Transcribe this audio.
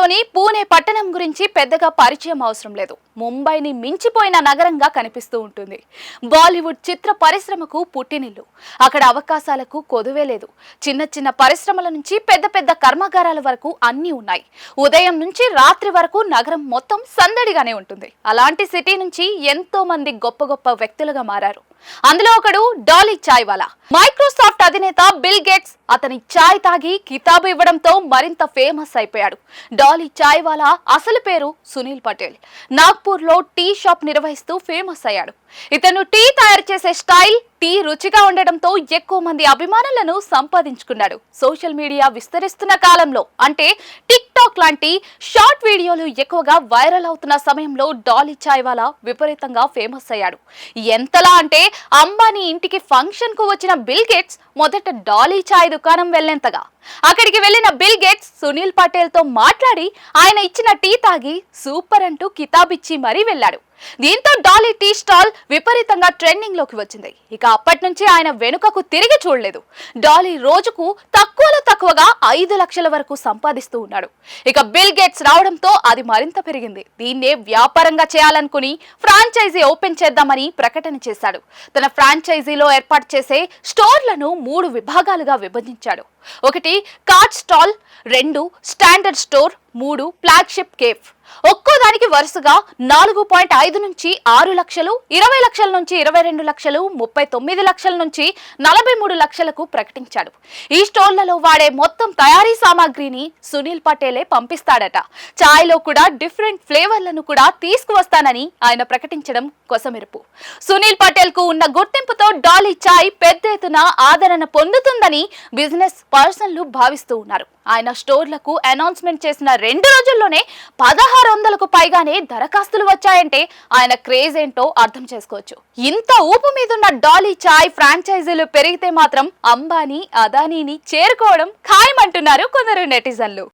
మహారాష్ట్రలోని పూణే పట్టణం గురించి పెద్దగా పరిచయం అవసరం లేదు. ముంబైని మించిపోయిన నగరంగా కనిపిస్తూ ఉంటుంది. బాలీవుడ్ చిత్ర పరిశ్రమకు పుట్టినిల్లు. అక్కడ అవకాశాలకు కొదువే లేదు. చిన్న చిన్న పరిశ్రమల నుంచి పెద్ద పెద్ద కర్మాగారాల వరకు అన్నీ ఉన్నాయి. ఉదయం నుంచి రాత్రి వరకు నగరం మొత్తం సందడిగానే ఉంటుంది. అలాంటి సిటీ నుంచి ఎంతో మంది గొప్ప గొప్ప వ్యక్తులుగా మారారు. అందులో ఒకడు డాలీ చాయ్ వాలా మైక్రోసాఫ్ట్ అధినేత బిల్ గేట్స్ అతని చాయ్ తాగి కితాబు ఇవ్వడంతో మరింత ఫేమస్ అయిపోయాడు. డాలీ చాయ్ వాలా అసలు పేరు సునీల్ పటేల్. నాగ్పూర్లో టీ షాప్ నిర్వహిస్తూ ఫేమస్ అయ్యాడు. ఇతను టీ తయారు చేసే స్టైల్ టీ రుచిగా ఉండడంతో ఎక్కువ మంది అభిమానులను సంపాదించుకున్నాడు. సోషల్ మీడియా విస్తరిస్తున్న కాలంలో అంటే టిక్ టాక్ లాంటి షార్ట్ వీడియోలు ఎక్కువగా వైరల్ అవుతున్న సమయంలో డాలీ చాయ్వాలా విపరీతంగా ఫేమస్ అయ్యాడు. ఎంతలా అంటే అంబానీ ఇంటికి ఫంక్షన్కు వచ్చిన బిల్ గేట్స్ మొదట డాలీ చాయ్ దుకాణం వెళ్ళేంతగా అక్కడికి వెళ్ళిన బిల్ గేట్స్ సునీల్ పటేల్తో మాట్లాడి ఆయన ఇచ్చిన టీ తాగి సూపర్ అంటూ కితాబిచ్చి మరీ వెళ్ళాడు. దీంతో డాలీ టీ స్టాల్ విపరీతంగా ట్రెండింగ్లోకి వచ్చింది. ఇక అప్పటి నుంచి ఆయన వెనుకకు తిరిగి చూడలేదు. డాలీ రోజుకు తక్కువలో తక్కువగా ఐదు లక్షల వరకు సంపాదిస్తూ ఉన్నాడు. ఇక బిల్ గేట్స్ రావడంతో అది మరింత పెరిగింది. దీన్నే వ్యాపారంగా చేయాలనుకుని ఫ్రాంచైజీ ఓపెన్ చేద్దామని ప్రకటన చేశాడు. తన ఫ్రాంచైజీలో ఏర్పాటు చేసే స్టోర్లను మూడు విభాగాలుగా విభజించాడు. ఒకటి కార్డ్ స్టాల్ రెండు స్టాండర్డ్ స్టోర్ మూడు ఫ్లాగ్షిప్ కేఫ్. ఒక్కో దానికి వరుసగా నాలుగు పాయింట్ ఐదు నుంచి ఆరు లక్షలు ఇరవై లక్షల నుంచి ఇరవై రెండు లక్షలు ముప్పై తొమ్మిది లక్షల నుంచి నలభై మూడు లక్షలకు ప్రకటించాడు. ఈ స్టోన్లలో వాడే మొత్తం తయారీ సామాగ్రిని సునీల్ పటేలే పంపిస్తాడట. ఛాయ్లో కూడా డిఫరెంట్ ఫ్లేవర్లను కూడా తీసుకువస్తానని ఆయన ప్రకటించడం కొసమెరుపు. సునీల్ పటేల్కు ఉన్న గుర్తింపుతో డాలీ చాయ్ పెద్ద ఎత్తున ఆదరణ పొందుతుందని బిజినెస్ పర్సన్లు భావిస్తూ ఉన్నారు. ఆయన స్టోర్లకు అనౌన్స్మెంట్ చేసిన రెండు రోజుల్లోనే పదహారు వందలకు పైగానే దరఖాస్తులు వచ్చాయంటే ఆయన క్రేజ్ ఏంటో అర్థం చేసుకోవచ్చు. ఇంత ఊపు మీదున్న డాలీ చాయ్ ఫ్రాంచైజీలు పెరిగితే మాత్రం అంబానీ అదానీని చేరుకోవడం ఖాయమంటున్నారు కొందరు నెటిజన్లు.